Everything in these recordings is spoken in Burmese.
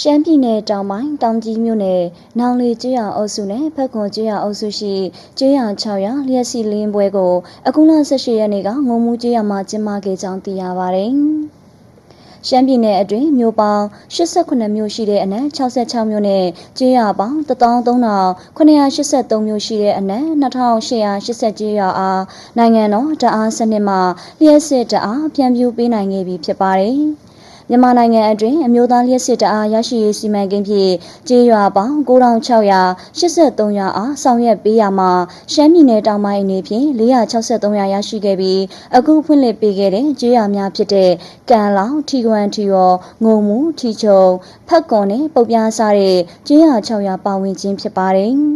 ရှမ်းပြည်နယ်တောင်ပိုင်းတောင်ကြီးမြို့နယ်နောင်လေကျွောင်အုပ်စုနဲ့ဖက်ခွန်ကျွောင်အုပ်စုရှိကျွောင်600လျက်စီလင်းပွဲကိုအခုလ18ရက်နေ့ကငုံမှုကျွောင်မှာကျင်းပခဲ့ကြောင်းသိရပါတယ်။ရှမ်းပြည်နယ်အတွင်းမြို့ပေါင်း89မြို့ရှိတဲ့အနက်66မြို့နဲ့ကျေးရွာပေါင်း13983မြို့ရှိတဲ့အနက်2880ကျေးရွာအားနိုင်ငံတော်တအားစနစ်မှလျှက်စစ်တအားပြန်ပြူပေးနိုင်ခဲ့ပြီဖြစ်ပါတယ်။ မြန်မာနိုင်ငံအတွင်းအမျိုးသားလျှက်စစ်တအားရရှိရေးစီမံကိန်းဖြင့်ကျေးရွာပေါင်း9683ရွာအားဆောင်ရွက်ပေးရမှာရှမ်းပြည်နယ်တောင်ပိုင်းအနေဖြင့်463ရွာရရှိခဲ့ပြီးအခုဖွင့်လှစ်ပေးခဲ့တဲ့ကျေးရွာများဖြစ်တဲ့ကံလောင်ထီကွမ်ထီရောငုံမှုထီချုံဖက်ကွန်နဲ့ပုတ်ပြားစားတဲ့ကျေးရွာ6ရွာပါဝင်ခြင်းဖြစ်ပါတယ်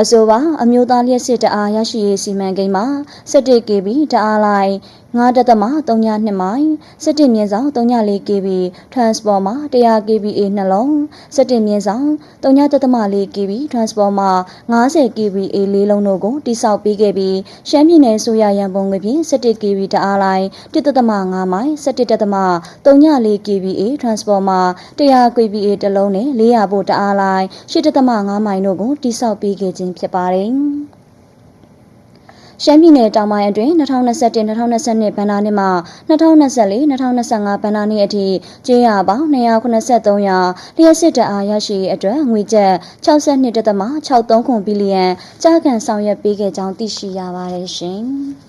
အဆိုပါအမျိုးသားလျှက်စစ်တအားရရှိရေးစီမံကိန်းမှာ 17KB တအားလိုက်9.32မိုင်17မြင်းဆောင် 34 KB transformer 100 kVA နှလုံး17မြင်းဆောင်3.4 kV transformer 50 kVA လေးလုံးတို့ကိုတိစောက်ပေးခဲ့ပြီးရှမ်းပြည်နယ်ဆိုရရန်ပုံငွေဖြင့် 17 kV တအားလိုင်း1.5မိုင်17.34 kVA transformer 100 kVA တစ်လုံးနဲ့400ဗို့တအားလိုင်း8.5မိုင်တို့ကိုတိစောက်ပေးခဲ့ခြင်းဖြစ်ပါတယ်။ရှမ်းပြည်နယ်တောင်ပိုင်းအတွင်း2021-2022ဘဏ္ဍာနှစ်မှ2024-2025ဘဏ္ဍာနှစ်အထိကျေးရွာပေါင်း283ရွာလျှက်စစ်တအားရရှိအတွက်ငွေကျပ်62.63ခွန်ဘီလီယံကြာကန်ဆောင်ရွက်ပေးခဲ့ကြောင်းသိရှိရပါတယ်ရှင်။